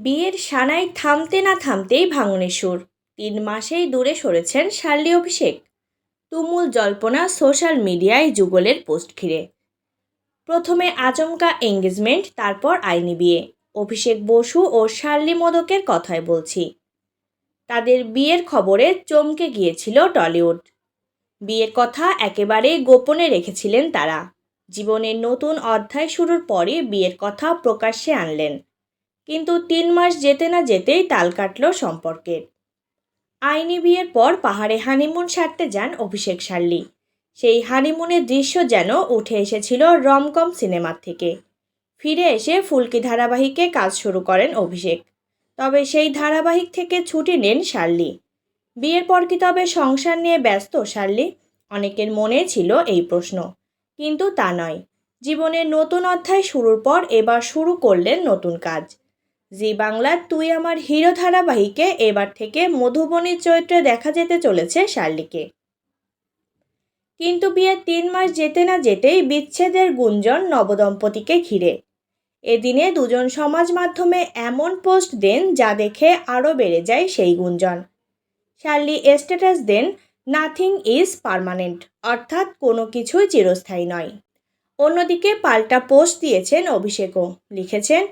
বিয়ের সানাই থামতে না থামতেই ভাঙনের সুর। তিন মাসেই দূরে সরেছেন শার্লি অভিষেক। তুমুল জল্পনা সোশ্যাল মিডিয়ায় যুগলের পোস্ট ঘিরে। প্রথমে আচমকা এঙ্গেজমেন্ট, তারপর আইনি বিয়ে। অভিষেক বসু ও শার্লি মোদকের কথায় বলছি। তাদের বিয়ের খবরে চমকে গিয়েছিল টলিউড। বিয়ের কথা একেবারে গোপনে রেখেছিলেন তারা। জীবনের নতুন অধ্যায় শুরুর পরই বিয়ের কথা প্রকাশ্যে আনলেন। কিন্তু তিন মাস যেতে না যেতেই তাল কাটল সম্পর্কের আইনি বিয়ের পর পাহাড়ে হানিমুন সারতে যান অভিষেক শাল্লি সেই হানিমুনের দৃশ্য যেন উঠে এসেছিল রমকম সিনেমার থেকে। ফিরে এসে ফুলকি ধারাবাহিকে কাজ শুরু করেন অভিষেক। তবে সেই ধারাবাহিক থেকে ছুটি নেন শার্লি। বিয়ের পর কি তবে সংসার নিয়ে ব্যস্ত শার্লি? অনেকের মনে ছিল এই প্রশ্ন। কিন্তু তা নয়। জীবনের নতুন অধ্যায় শুরুর পর এবার শুরু করলেন নতুন কাজ। জি বাংলার তুই আমার হিরো ধারাবাহিকে এবার থেকে মধুবনীর চরিত্রে দেখা যেতে চলেছে শার্লিকে। কিন্তু বিয়ের তিন মাস যেতে না যেতেই বিচ্ছেদের গুঞ্জন নবদম্পতিকে ঘিরে। এদিনে দুজন সমাজ মাধ্যমে এমন পোস্ট দেন যা দেখে আরও বেড়ে যায় সেই গুঞ্জন। শার্লি স্ট্যাটাস দেন নাথিং ইজ পার্মানেন্ট অর্থাৎ কোনো কিছুই চিরস্থায়ী নয়। অন্যদিকে পাল্টা পোস্ট দিয়েছেন অভিষেকও। লিখেছেন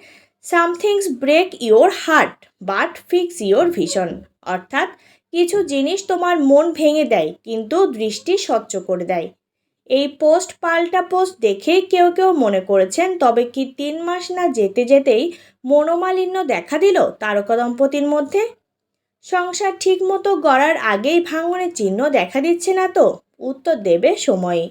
somethings break your heart but fix your vision অর্থাৎ, কিছু জিনিস তোমার মন ভেঙে দেয়, কিন্তু দৃষ্টি স্বচ্ছ করে দেয়। এই পোস্ট পাল্টা পোস্ট দেখে কেউ কেউ মনে করেছেন, তবে কি তিন মাস না যেতে যেতেই মনোমালিন্য দেখা দিল তারকা দম্পতির মধ্যে? সংসার ঠিকমতো গড়ার আগেই ভাঙনের চিহ্ন দেখা দিচ্ছে না তো? উত্তর দেবে সময়ে।